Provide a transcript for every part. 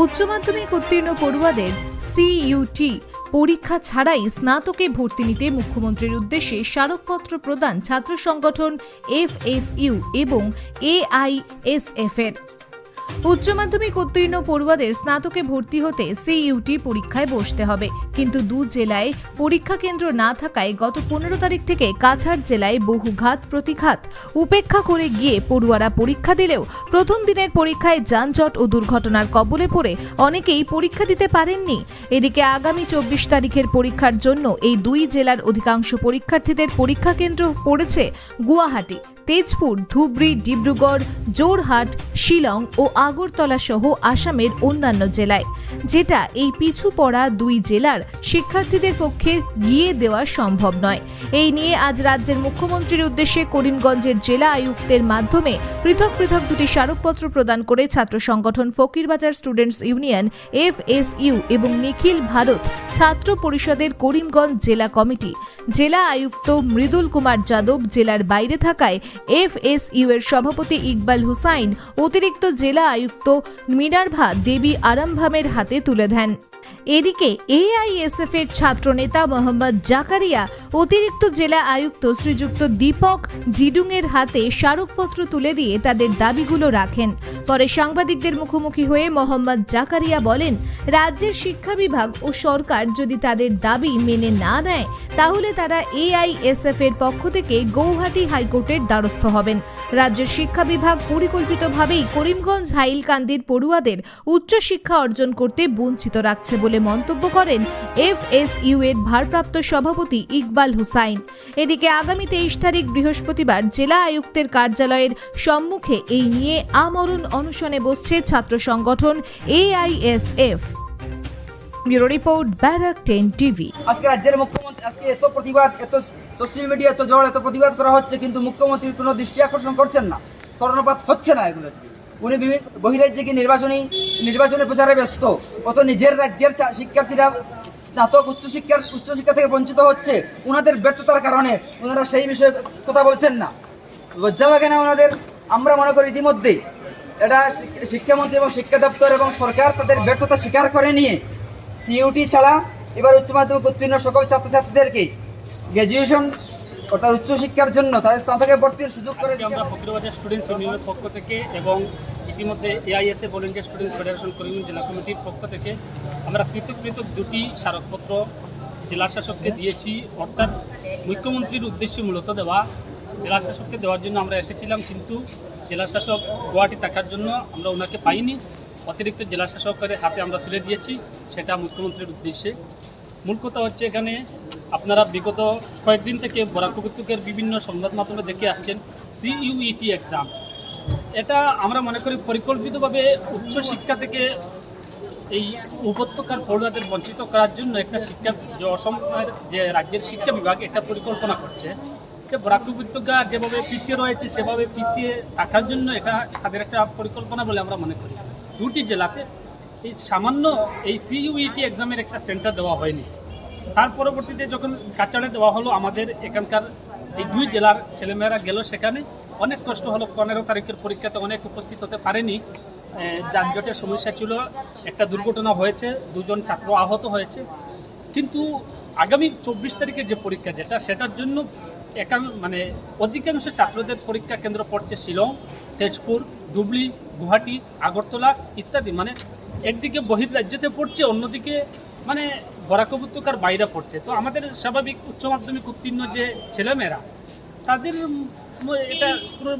উচ্চ মাধ্যমিক উত্তীর্ণ পড়ুয়াদের সিইউটি পরীক্ষা ছাড়াই স্নাতকে ভর্তি নিতে মুখ্যমন্ত্রীর উদ্দেশ্যে স্মারকপত্র প্রদান ছাত্র সংগঠন এফএসইউ এবং এআইএসএফ এর। উচ্চ মাধ্যমিক উত্তীর্ণ পড়ুয়াদের স্নাতকে ভর্তি হতে সিইউটি পরীক্ষায় বসতে হবে। কিন্তু দু জেলায় পরীক্ষা কেন্দ্র না থাকায় গত পনেরো তারিখ থেকে কাছাড় জেলায় বহু ঘাত প্রতিঘাত। উপেক্ষা করে গিয়ে পড়ুয়ারা পরীক্ষা দিলেও প্রথম দিনের পরীক্ষায় যানজট ও দুর্ঘটনার কবলে পড়ে অনেকেই পরীক্ষা দিতে পারেননি। এদিকে আগামী চব্বিশ তারিখের পরীক্ষার জন্য এই দুই জেলার অধিকাংশ পরীক্ষার্থীদের পরীক্ষা কেন্দ্র পড়েছে গুয়াহাটি। তেজপুর, ধুবড়ি, ডিব্রুগড় জোরহাট শিলং ও আগরতলা সহ আসামের অন্যান্য জেলায়, যেটা এই পিছু পড়া দুই জেলার শিক্ষার্থীদের পক্ষে গিয়ে দেওয়া সম্ভব নয়। এই নিয়ে আজ রাজ্যের মুখ্যমন্ত্রীর উদ্দেশ্যে করিমগঞ্জের জেলা আয়ুক্তের মাধ্যমে পৃথক পৃথক দুটি স্মারকপত্র প্রদান করে ছাত্র সংগঠন ফকিরবাজার স্টুডেন্টস ইউনিয়ন, এফএসইউ এবং নিখিল ভারত ছাত্র পরিষদের করিমগঞ্জ জেলা কমিটি। জেলা আয়ুক্ত মৃদুল কুমার যাদব জেলার বাইরে থাকায় এফএসইউ এর সভাপতি ইকবাল হুসাইন অতিরিক্ত জেলা আয়ুক্ত মিনার্ভা দেবী আরামভামের হাতে তুলে দেন। এদিকে এআইএসএফ এর ছাত্রনেতা মোহাম্মদ জাকারিয়া অতিরিক্ত জেলা আয়ুক্ত শ্রীযুক্ত দীপক জিডুংয়ের হাতে স্মারকপত্র তুলে দিয়ে তাদের দাবিগুলো রাখেন। পরে সাংবাদিকদের মুখোমুখি হয়ে মোহাম্মদ জাকারিয়া বলেন, রাজ্যের শিক্ষা বিভাগ ও সরকার যদি তাদের দাবি মেনে না নেয়, তাহলে তারা এআইএসএফ এর পক্ষ থেকে গৌহাটি হাইকোর্টের দ্বারস্থ হবেন। রাজ্যের শিক্ষা বিভাগ পরিকল্পিতভাবেই করিমগঞ্জ, হাইলকান্দির পড়ুয়াদের উচ্চশিক্ষা অর্জন করতে বঞ্চিত রাখছে। বলে মন্তব্য করেন এফএসইউ এর ভারপ্রাপ্ত সভাপতি ইকবাল হুসাইন। এদিকে আগামী তেইশ তারিখ বৃহস্পতিবার জেলা আয়ুক্তের কার্যালয়ের সম্মুখে এই নিয়ে আমরণ অনশনে বসছে ছাত্র সংগঠন AISF. Bureau report, Barak ten TV. আজকে রাজ্যের মুখ্যমন্ত্রী আজকে এত প্রতিবাদ, এত সোশ্যাল মিডিয়া এত ঝড় এত প্রতিবাদ করা হচ্ছে, কিন্তু মুখ্যমন্ত্রীর কোনো দৃষ্টি আকর্ষণ করছেন না। কর্ণপাত হচ্ছে না এগুলো উনি বিভিন্ন বহিরাজ্যে নির্বাচনী নির্বাচনী প্রচারে ব্যস্ত। কত নিজের রাজ্যের শিক্ষার্থীরা স্নাতক উচ্চশিক্ষার উচ্চশিক্ষা থেকে বঞ্চিত হচ্ছে ওনাদের ব্যর্থতার কারণে। ওনারা সেই বিষয়ে কথা বলছেন না। লজ্জা লাগে না ওনাদের আমরা মনে করি ইতিমধ্যেই এটা শিক্ষামন্ত্রী এবং শিক্ষা দপ্তর এবং সরকার তাদের ব্যর্থতা স্বীকার করে নিয়ে সিইউটি ছাড়া এবার উচ্চ মাধ্যমিক উত্তীর্ণ সকল ছাত্রছাত্রীদেরকে গ্র্যাজুয়েশন অর্থাৎ উচ্চশিক্ষার জন্য তাদের স্নাতকে ভর্তির সুযোগ করে আমরা ফকিরবাজার স্টুডেন্টস ইউনিয়নের পক্ষ থেকে এবং ইতিমধ্যে AISA volunteer students federation Karimganj জেলা কমিটির পক্ষ থেকে আমরা পৃথক পৃথক দুটি স্মারকপত্র জেলা শাসককে দিয়েছি। অর্থাৎ মুখ্যমন্ত্রীর উদ্দেশ্যে মূলত দেওয়া। জেলা শাসককে দেওয়ার জন্য আমরা এসেছিলাম, কিন্তু জেলা শাসক গুয়াহাটি থাকার জন্য আমরা ওনাকে পাইনি। অতিরিক্ত জেলা শাসকের হাতে আমরা তুলে দিয়েছি, সেটা মুখ্যমন্ত্রীর উদ্দেশ্যে। মূল কথা হচ্ছে এখানে আপনারা বিগত কয়েকদিন থেকে বরাক বিভিন্ন সংবাদ মাধ্যমে দেখে আসছেন সিইউইটি এক্সাম এটা আমরা মনে করি পরিকল্পিতভাবে উচ্চ শিক্ষা থেকে এই উপত্যকার পড়ুয়াদের বঞ্চিত করার জন্য একটা শিক্ষা যে অসমের যে রাজ্যের শিক্ষা বিভাগ এটা পরিকল্পনা করছে। যে বরাক উপত্যকা যেভাবে পিছিয়ে রয়েছে, সেভাবে পিছিয়ে থাকার জন্য এটা তাদের একটা পরিকল্পনা বলে আমরা মনে করি। দুটি জেলাতে এই সামান্য এই সিইউইটি এক্সামের একটা সেন্টার দেওয়া হয়নি। তার পরবর্তীতে যখন কাচাড়ে দেওয়া হলো, আমাদের এখানকার এই দুই জেলার ছেলেমেয়েরা গেল সেখানে। অনেক কষ্ট হলো। পনেরো তারিখের পরীক্ষাতে অনেক উপস্থিত হতে পারেনি। যানজটের সমস্যা ছিল, একটা দুর্ঘটনা হয়েছে, দুজন ছাত্র আহত হয়েছে। কিন্তু আগামী চব্বিশ তারিখের যে পরীক্ষা যেটা, সেটার জন্য একান মানে অধিকাংশ ছাত্রদের পরীক্ষা কেন্দ্র পড়ছে শিলং, তেজপুর ধুবড়ি গুয়াহাটি, আগরতলা ইত্যাদি। মানে একদিকে বহির্রাজ্যতে পড়ছে, অন্যদিকে মানে বরাক উপত্যকার বাইরে পড়ছে। তো আমাদের স্বাভাবিক উচ্চ মাধ্যমিক উত্তীর্ণ যে ছেলেমেয়েরা, তাদের এটা কোনো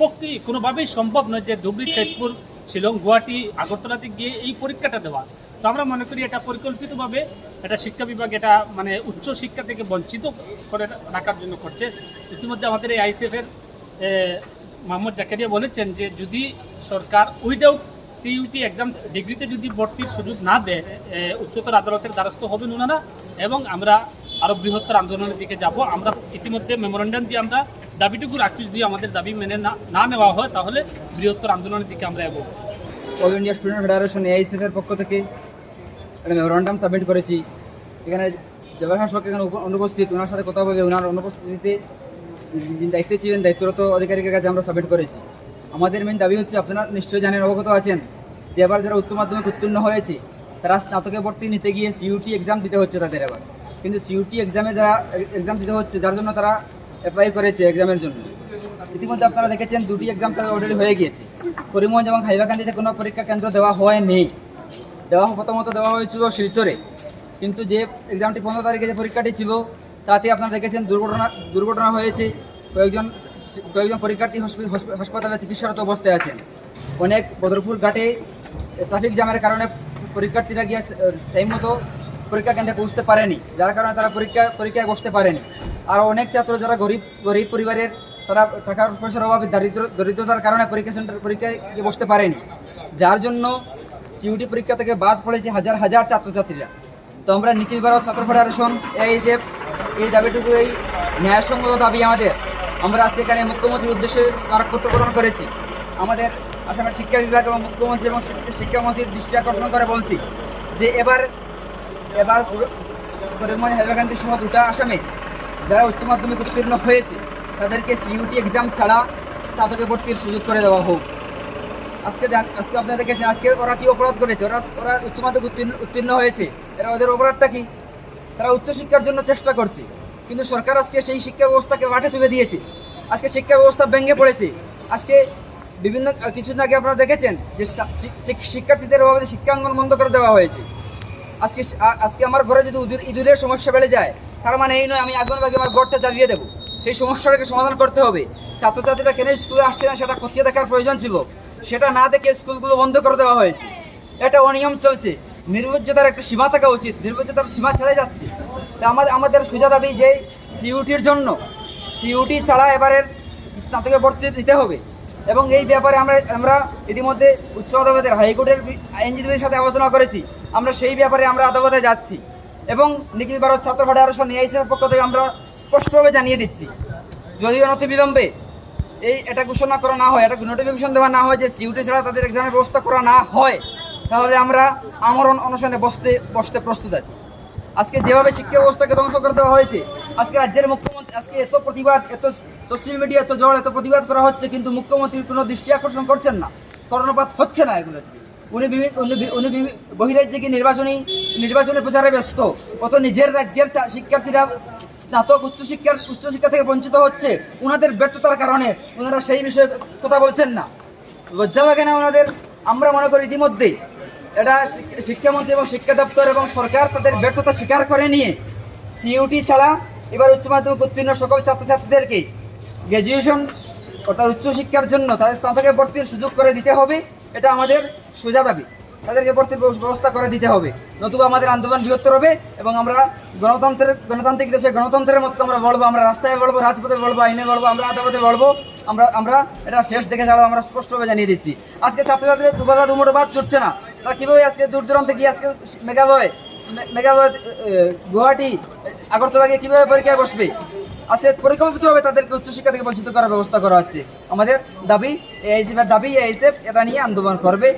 পক্ষে কোনোভাবেই সম্ভব নয় যে ধুবড়ি, তেজপুর, শিলং, গুয়াহাটি, আগরতলাতে গিয়ে এই পরীক্ষাটা দেওয়া। তো আমরা মনে করি এটা পরিকল্পিতভাবে এটা শিক্ষা বিভাগ এটা মানে উচ্চ শিক্ষা থেকে বঞ্চিত করে রাখার জন্য করছে। ইতিমধ্যে আমাদের এই আইসিএফের মোহাম্মদ জাকারিয়া বলেছেন যে যদি সরকার উইদাউট সিইউটি এক্সাম ডিগ্রিতে যদি ভর্তির সুযোগ না দেয় উচ্চতর আদালতের দ্বারস্থ হবেন ওনারা এবং আমরা আরও বৃহত্তর আন্দোলনের দিকে যাব। আমরা ইতিমধ্যে মেমোরেন্ডাম দিয়ে আমরা দাবিটুকু রাখছি যদি আমাদের দাবি মেনে না নেওয়া হয়, তাহলে বৃহত্তর আন্দোলনের দিকে আমরা এগোবো। All India student federation AICF এর পক্ষ থেকে একটা মেমোরান্ডাম সাবমিট করেছি। এখানে জেলা শাসক এখানে অনুপস্থিত। ওনার সাথে কথা বলে ওনার অনুপস্থিতিতে যিনি দায়িত্বে ছিলেন, দায়িত্বরত আধিকারিকের কাছে আমরা সাবমিট করেছি। আমাদের মেন দাবি হচ্ছে, আপনারা নিশ্চয়ই জানেন, অবগত আছেন, যে এবার যারা উচ্চ মাধ্যমিক উত্তীর্ণ হয়েছে, তারা স্নাতকে ভর্তি নিতে গিয়ে সিইউটি এক্সাম দিতে হচ্ছে তাদের এবার। কিন্তু সিইউটি এক্সামে যারা এক্সাম দিতে হচ্ছে, যার জন্য তারা অ্যাপ্লাই করেছে এক্সামের জন্য। ইতিমধ্যে আপনারা দেখেছেন দুটি এক্সাম তাদের অলরেডি হয়ে গিয়েছে। করিমগঞ্জ এবং হাইলাকান্দিতে কোনো পরীক্ষা কেন্দ্র দেওয়া হয়নি দেওয়া প্রথমত দেওয়া হয়েছিল শিলচরে। কিন্তু যে এক্সামটি পনেরো তারিখে যে পরীক্ষাটি ছিল, তাতে আপনারা দেখেছেন দুর্ঘটনা দুর্ঘটনা হয়েছে। কয়েকজন কয়েকজন পরীক্ষার্থী হসপি- হসপি- হাসপাতালে চিকিৎসারত অবস্থায় আছেন। অনেক বদরপুর ঘাটে ট্রাফিক জ্যামের কারণে পরীক্ষার্থীরা গিয়ে টাইম মতো পরীক্ষা কেন্দ্রে পৌঁছতে পারেনি। যার কারণে তারা পরীক্ষা পরীক্ষায় বসতে পারেনি। আর অনেক ছাত্র যারা গরিব গরিব পরিবারের, তারা টাকার পয়সার অভাবে দারিদ্র দরিদ্রতার কারণে পরীক্ষা সেন্টার পরীক্ষায় বসতে পারেনি। যার জন্য সিইউটি পরীক্ষা থেকে বাদ পড়েছে হাজার হাজার ছাত্রছাত্রীরা। তো আমরা নিখিল ভারত ছাত্র ফেডারেশন এইসএফ এই দাবিটুকু, এই ন্যায়সঙ্গত দাবি আমাদের। আমরা আজকে এখানে মুখ্যমন্ত্রীর উদ্দেশ্যে স্মারকপত্র প্রদান করেছি। আমাদের আসামের শিক্ষা বিভাগ এবং মুখ্যমন্ত্রী এবং শিক্ষামন্ত্রীর দৃষ্টি আকর্ষণ করে বলছি যে এবার এবার করিমগঞ্জ হাইলাকান্দি সহ দুটা আসামে যারা উচ্চ মাধ্যমিক উত্তীর্ণ হয়েছে, তাদেরকে সিইউটি এক্সাম ছাড়া স্নাতকে ভর্তির সুযোগ করে দেওয়া হোক। আজকে আজকে আপনারা দেখেছেন, আজকে ওরা কি অপরাধ করেছে? ওরা ওরা উচ্চ মাধ্যমিক উত্তীর্ণ উত্তীর্ণ হয়েছে। এরা ওদের অপরাধটা কি? তারা উচ্চশিক্ষার জন্য চেষ্টা করছে, কিন্তু সরকার আজকে সেই শিক্ষা ব্যবস্থাকে মাঠে তুলে দিয়েছে। আজকে শিক্ষা ব্যবস্থা ভেঙে পড়েছে। আজকে বিভিন্ন কিছুদিন আগে আপনারা দেখেছেন যে শিক্ষার্থীদের অভাবে শিক্ষাঙ্গন বন্ধ করে দেওয়া হয়েছে। আজকে আজকে আমার ঘরে যদি ইঁদুর ইঁদুরের সমস্যা বেড়ে যায়, তার মানে এই নয়, আমি আগুন বাগে আমার ঘরটা জ্বালিয়ে দেবো। সেই সমস্যাটাকে সমাধান করতে হবে। ছাত্রছাত্রীরা কেন স্কুলে আসছে না সেটা খতিয়ে দেখার প্রয়োজন ছিল। সেটা না দেখে স্কুলগুলো বন্ধ করে দেওয়া হয়েছে। এটা অনিয়ম চলছে। নির্বজ্জতার একটা সীমা থাকা উচিত। নির্বজ্জতার সীমা ছেড়ে যাচ্ছে। তা আমাদের আমাদের সোজা দাবি যে সিইউটির জন্য, সিইউটি ছাড়া এবারের স্নাতকে ভর্তি দিতে হবে। এবং এই ব্যাপারে আমরা আমরা ইতিমধ্যে উচ্চ আদালতের হাইকোর্টের আইনজীবীদের সাথে আলোচনা করেছি। আমরা সেই ব্যাপারে আমরা আদালতে যাচ্ছি। এবং নিখিল ভারত ছাত্র ফেডারেশন এআইসিএর পক্ষ থেকে আমরা স্পষ্টভাবে জানিয়ে দিচ্ছি। যদিও অনতি বিলম্বে এই এটা ঘোষণা করা না হয়, এটা নোটিফিকেশন দেওয়া না হয় যে সিউটি ছাড়া তাদের এক্সামের ব্যবস্থা করা না হয়, তাহলে আমরা আমরণ অনশনে বসতে বসতে প্রস্তুত আছি। আজকে যেভাবে শিক্ষা ব্যবস্থাকে ধ্বংস করে দেওয়া হয়েছে, আজকে রাজ্যের মুখ্যমন্ত্রী, আজকে এত প্রতিবাদ, এত সোশ্যাল মিডিয়া এত জড় এত প্রতিবাদ করা হচ্ছে, কিন্তু মুখ্যমন্ত্রীর কোনো দৃষ্টি আকর্ষণ করছেন না, কর্ণপাত হচ্ছে না এগুলো থেকে। উনি উনি বহিরাজ্যে গিয়ে নির্বাচনী নির্বাচনী প্রচারে ব্যস্ত? অত নিজের রাজ্যের শিক্ষার্থীরা স্নাতক উচ্চশিক্ষার উচ্চশিক্ষা থেকে বঞ্চিত হচ্ছে ওনাদের ব্যর্থতার কারণে। ওনারা সেই বিষয়ে কথা বলছেন না। লজ্জা লাগে না ওনাদের আমরা মনে করি ইতিমধ্যে এটা শিক- শিক্ষামন্ত্রী এবং শিক্ষা দপ্তর এবং সরকার তাদের ব্যর্থতা স্বীকার করে নিয়ে সিইউটি ছাড়া এবার উচ্চ মাধ্যমিক উত্তীর্ণ সকল ছাত্রছাত্রীদেরকে গ্র্যাজুয়েশন অর্থাৎ উচ্চশিক্ষার জন্য তাদের স্নাতকে ভর্তির সুযোগ করে দিতে হবে। এটা আমাদের সোজা দাবি। তাদেরকে ভর্তির ব্যব- ব্যবস্থা করে দিতে হবে। নতুবা আমাদের আন্দোলন বৃহত্তর হবে এবং আমরা গণতন্ত্রের গণতান্ত্রিক দেশে গণতন্ত্রের মতো আমরা বলব, আমরা রাস্তায় বলব, রাজপথে বলব, আইনে বলব, আমরা আদালতে বলব, আমরা আমরা এটা শেষ দেখে ছাড়াও আমরা স্পষ্টভাবে জানিয়ে দিচ্ছি। আজকে ছাত্রছাত্রীরা দুবেলা দুমুটো বাদ জুটছে না। তারা কীভাবে আজকে দূর দূরান্তে গিয়ে আজকে মেঘালয় মেঘালয় গুয়াহাটি আগরতলা গিয়ে কীভাবে পরীক্ষায় বসবে? আজকে পরিকল্পিতভাবে তাদেরকে উচ্চশিক্ষা থেকে বঞ্চিত করার ব্যবস্থা করা হচ্ছে। আমাদের দাবি এআইসিএফের দাবি এআইসিএফ এটা নিয়ে আন্দোলন করবে।